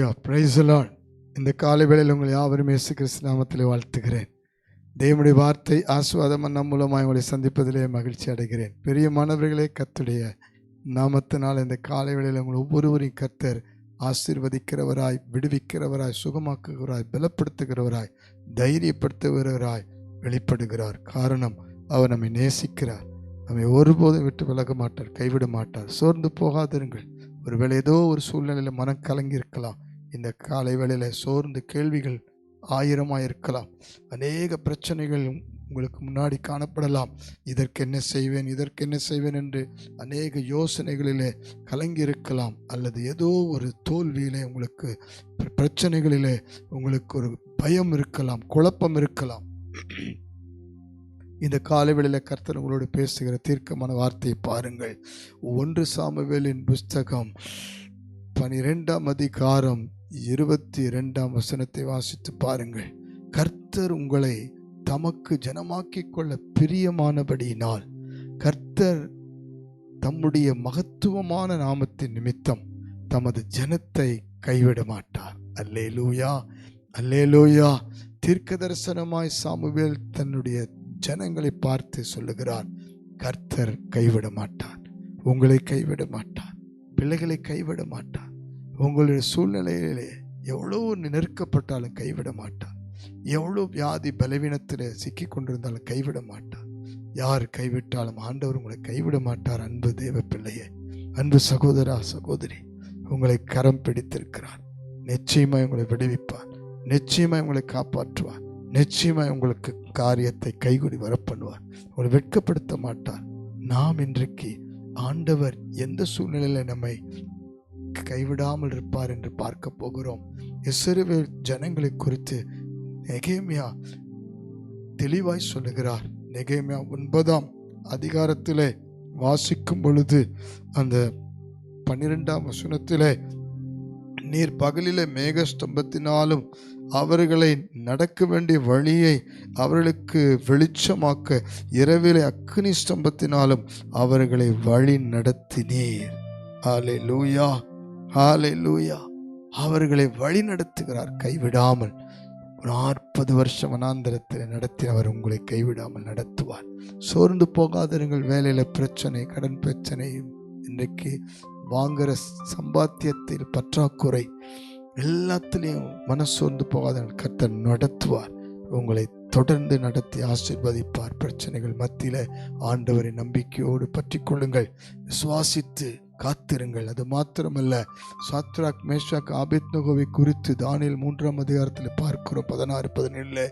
லூயா பிரைசலான் இந்த காலை வேளையில் உங்களை யாவரும் இயேசு கிறிஸ்து நாமத்தில் வாழ்த்துகிறேன். தேவனுடைய வார்த்தை ஆசுவாதம் மூலமாக உங்களை சந்திப்பதிலே மகிழ்ச்சி அடைகிறேன். பெரிய மாணவர்களே கத்துடைய நாமத்தினால் இந்த காலை வேளையில் உங்கள் ஒவ்வொருவரையும் கத்தர் ஆசீர்வதிக்கிறவராய் விடுவிக்கிறவராய் சுகமாக்குகிறவராய் பலப்படுத்துகிறவராய் தைரியப்படுத்துகிறவராய் வெளிப்படுகிறார். காரணம் அவர் நம்மை நேசிக்கிறார். நம்மை ஒருபோதும் விட்டு விலக மாட்டார் கைவிட மாட்டார். சோர்ந்து போகாதிருங்கள். ஒருவேளை ஏதோ ஒரு சூழ்நிலையில் மனம் கலங்கி இருக்கலாம். இந்த காலை வேளையில் சோர்ந்து கேள்விகள் ஆயிரமாக இருக்கலாம் அநேக பிரச்சனைகள் உங்களுக்கு முன்னாடி காணப்படலாம். இதற்கு என்ன செய்வேன் இதற்கு என்ன செய்வேன் என்று அநேக யோசனைகளிலே கலங்கி இருக்கலாம் அல்லது ஏதோ ஒரு தோல்வியிலே உங்களுக்கு பிரச்சனைகளிலே உங்களுக்கு ஒரு பயம் இருக்கலாம் குழப்பம் இருக்கலாம். இந்த காலவெளியில் கர்த்தர் உங்களோடு பேசுகிற தீர்க்கமான வார்த்தையை பாருங்கள். ஒன்று சாமவேலின் புஸ்தகம் பனிரெண்டாம் அதிகாரம் இருபத்தி இரண்டாம் வசனத்தை வாசித்து பாருங்கள். கர்த்தர் உங்களை தமக்கு ஜனமாக்கிக் கொள்ள பிரியமானபடியினால் கர்த்தர் தம்முடைய மகத்துவமான நாமத்தின் நிமித்தம் தமது ஜனத்தை கைவிட மாட்டார். அல்லே லூயா அல்லே லூயா தீர்க்க தரிசனமாய் சாமுவேல் தன்னுடைய ஜனங்களை பார்த்து சொல்லுகிறார் கர்த்தர் கைவிட மாட்டார். உங்களை கைவிட மாட்டார். பிள்ளைகளை கைவிட மாட்டார். உங்களுடைய சூழ்நிலையிலே எவ்வளோ நெருக்கப்பட்டாலும் கைவிட மாட்டார் எவ்வளோ வியாதி பலவீனத்தில் சிக்கி கொண்டிருந்தாலும் கைவிட மாட்டார் யார் கைவிட்டாலும் ஆண்டவர் உங்களை கைவிட மாட்டார். அன்பு தேவ பிள்ளையே அன்பு சகோதரா சகோதரி உங்களை கரம் பிடித்திருக்கிறார். நிச்சயமாய் உங்களை விடுவிப்பார். நிச்சயமாய் உங்களை காப்பாற்றுவார். நிச்சயமாய் உங்களுக்கு காரியத்தை கைகூடி வரப்பண்ணுவார். உங்களை வெட்கப்படுத்த மாட்டார். நாம் இன்றைக்கு ஆண்டவர் எந்த சூழ்நிலையில் நம்மை கைவிடாமல் இருப்பார் என்று பார்க்க போகிறோம். இஸ்ரவேல் ஜனங்களை குறித்து நெகேமியா தெளிவாய் சொல்லுகிறார். நெகேமியா ஒன்பதாம் அதிகாரத்திலே வாசிக்கும் பொழுது அந்த பன்னிரெண்டாம் வசனத்திலே நீர் பகலிலே மேக ஸ்தம்பத்தினாலும் அவர்களை நடக்க வேண்டிய வழியை அவர்களுக்கு வெளிச்சமாக்க இரவிலே அக்னி ஸ்தம்பத்தினாலும் அவர்களை வழி நடத்தினீர் ஹாலே லூயா ஹாலே லூயா அவர்களை வழி நடத்துகிறார் கைவிடாமல் நாற்பது வருஷம் வனாந்தரத்தில் நடத்தினவர் உங்களை கைவிடாமல் நடத்துவார். சோர்ந்து போகாதிருங்கள் வேலையில் பிரச்சனை கடன் பிரச்சனை இன்றைக்கு வாங்குகிற சம்பாத்தியத்தில் பற்றாக்குறை. எல்லாத்துலேயும் மனசோர்ந்து போகாதவர்கள் கர்த்தர் நடத்துவார். உங்களை தொடர்ந்து நடத்தி ஆசீர்வதிப்பார். பிரச்சனைகள் மத்தியில் ஆண்டவரை நம்பிக்கையோடு பற்றி கொள்ளுங்கள். விசுவாசித்து காத்திருங்கள். அது மாத்திரமல்ல. சாத்ராக் மேஷாக் ஆபேத்னகோவை குறித்து தானியல் மூன்றாம் அதிகாரத்தில் பார்க்கிறோம். பதினாறு பதினேழுல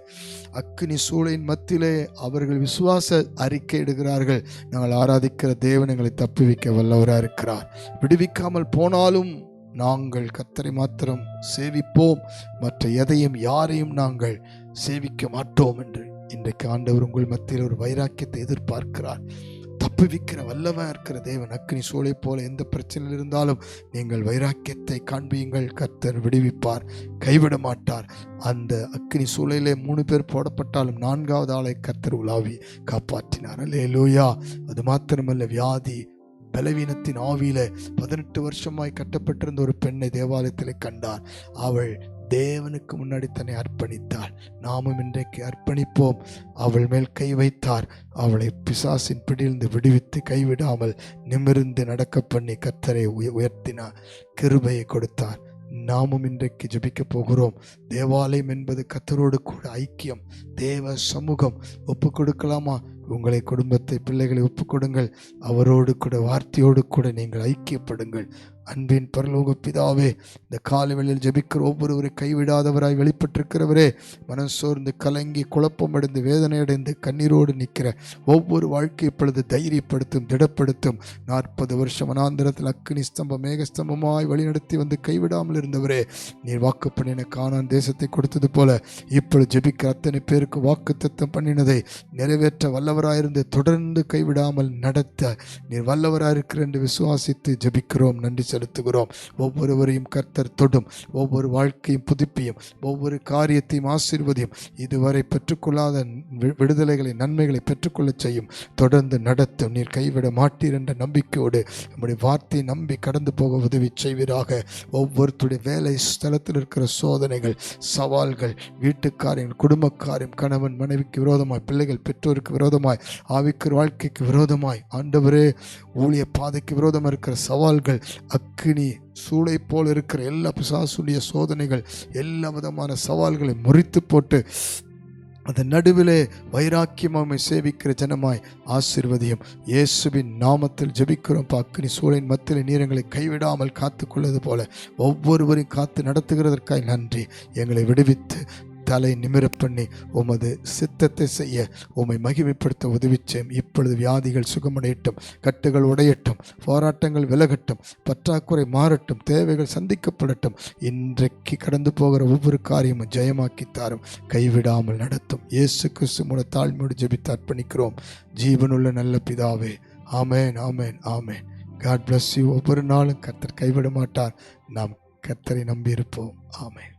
அக்னி சூளையின் மத்தியிலே அவர்கள் விசுவாச அறிக்கை இடுகிறார்கள். நாங்கள் ஆராதிக்கிற தேவன் எங்களை தப்புவிக்க வல்லவராக இருக்கிறார். விடுவிக்காமல் போனாலும் நாங்கள் கத்தரை மாத்திரம் சேவிப்போம். மற்ற எதையும் யாரையும் நாங்கள் சேவிக்க மாட்டோம் என்று இன்றைக்கு ஆண்டவர் உங்கள் மத்தியில் ஒரு வைராக்கியத்தை எதிர்பார்க்கிறார். தப்புவிக்கிற வல்லவா இருக்கிற தேவன் அக்னி சூளை போல எந்த பிரச்சனையில் இருந்தாலும் நீங்கள் வைராக்கியத்தை காண்பியுங்கள் கர்த்தர் விடுவிப்பார் கைவிட மாட்டார். அந்த அக்னி சூளையிலே மூணு பேர் போடப்பட்டாலும் நான்காவது ஆளை கர்த்தர் உலாவி காப்பாற்றினார். அல்லேலூயா. அது மாத்திரமல்ல வியாதி பலவீனத்தின் ஆவியில பதினெட்டு வருஷமாய் கட்டப்பட்டிருந்த ஒரு பெண்ணை தேவாலயத்தில் கண்டார். அவள் தேவனுக்கு முன்னாடி தன்னை அர்ப்பணித்தாள். நாமும் இன்றைக்கு அர்ப்பணிப்போம். அவள் மேல் கை வைத்தார். அவளை பிசாசின் பிடியிலிருந்து விடுவித்து கைவிடாமல் நிமிர்ந்து நடக்க பண்ணி கத்தரை உயர்த்தினார். கிருபையை கொடுத்தார். நாமும் இன்றைக்கு ஜெபிக்க போகிறோம். தேவாலயம் என்பது கத்தரோடு கூட ஐக்கியம். தேவ சமூகம் ஒப்பு கொடுக்கலாமா? உங்களை குடும்பத்தை பிள்ளைகளை ஒப்பு கொடுங்கள். அவரோடு கூட வார்த்தையோடு கூட நீங்கள் ஐக்கியப்படுங்கள். அன்பின் பரலோக பிதாவே இந்த காலவெளியில் ஜபிக்கிற ஒவ்வொருவரை கைவிடாதவராய் வெளிப்பட்டிருக்கிறவரே மனம் சோர்ந்து கலங்கி குழப்பமடைந்து வேதனையடைந்து கண்ணீரோடு நிற்கிற ஒவ்வொரு வாழ்க்கை இப்பொழுது தைரியப்படுத்தும் திடப்படுத்தும். நாற்பது வருஷம் அனாந்திரத்தில் அக்னி ஸ்தம்பம் மேகஸ்தம்பமாய் வழிநடத்தி வந்து கைவிடாமல் இருந்தவரே நீர் வாக்கு பண்ணின காணான் தேசத்தை கொடுத்தது போல இப்பொழுது ஜபிக்கிற அத்தனை பேருக்கு வாக்கு தத்தம் பண்ணினதை நிறைவேற்ற வல்லவராயிருந்து தொடர்ந்து கைவிடாமல் நடத்த நீர் வல்லவராயிருக்கிற என்று விசுவாசித்து ஜெபிக்கிறோம். நன்றி சார் செலுத்துகிறோம். ஒவ்வொருவரையும் கர்த்தர் தொடும். ஒவ்வொரு வாழ்க்கையும் புதுப்பியும். ஒவ்வொரு காரியத்தையும் ஆசீர்வதியும். இதுவரை பெற்றுக்கொள்ளாத விடுதலைகளை நன்மைகளை பெற்றுக்கொள்ளச் செய்யும். தொடர்ந்து நடத்தும் நீர் கைவிட மாட்டீர் என்ற நம்பிக்கையோடு நம்முடைய வார்த்தையை நம்பி கடந்து போக உதவி செய்வீராக. ஒவ்வொருத்தருடைய வேலை ஸ்தலத்தில் இருக்கிற சோதனைகள் சவால்கள் வீட்டுக்காரியம் குடும்பக்காரியம் கணவன் மனைவிக்கு விரோதமாய் பிள்ளைகள் பெற்றோருக்கு விரோதமாய் ஆவிக்குரிய வாழ்க்கைக்கு விரோதமாய் ஆண்டவரே ஊழிய பாதைக்கு விரோதமாக இருக்கிற சவால்கள் அக்கினி சூளை போல் இருக்கிற எல்லா பிசாசுடைய சோதனைகள் எல்லா விதமான சவால்களை முறித்து போட்டு அதன் நடுவிலே வைராக்கியமாமை சேவிக்கிற ஜனமாய் ஆசிர்வதியும். இயேசுவின் நாமத்தில் ஜபிக்கிறோம். அக்கினி சூழலின் மத்தியில் நீரங்களை கைவிடாமல் காத்துக்கொள்வது போல ஒவ்வொருவரையும் காத்து நடத்துகிறதற்காய் நன்றி. எங்களை விடுவித்து தலை நிமிரப் பண்ணி உமது சித்தத்தை செய்ய உம்மை மகிமைப்படுத்த உதவிச்சேன். இப்பொழுது வியாதிகள் சுகமடையட்டும் கட்டுகள் உடையட்டும் போராட்டங்கள் விலகட்டும் பற்றாக்குறை மாறட்டும் தேவைகள் சந்திக்கப்படட்டும். இன்றைக்கு கடந்து போகிற ஒவ்வொரு காரியமும் ஜெயமாக்கி தாரும் கைவிடாமல் நடத்தும். இயேசு கிறிஸ்து மூல தாழ்மையோடு ஜெபித்து அர்ப்பணிக்கிறோம். ஜீவனுள்ள நல்ல பிதாவே amen amen amen. God bless you ஒவ்வொரு நாளும் கர்த்தர் கைவிட மாட்டார் நாம் கர்த்தரை நம்பியிருப்போம். ஆமேன்.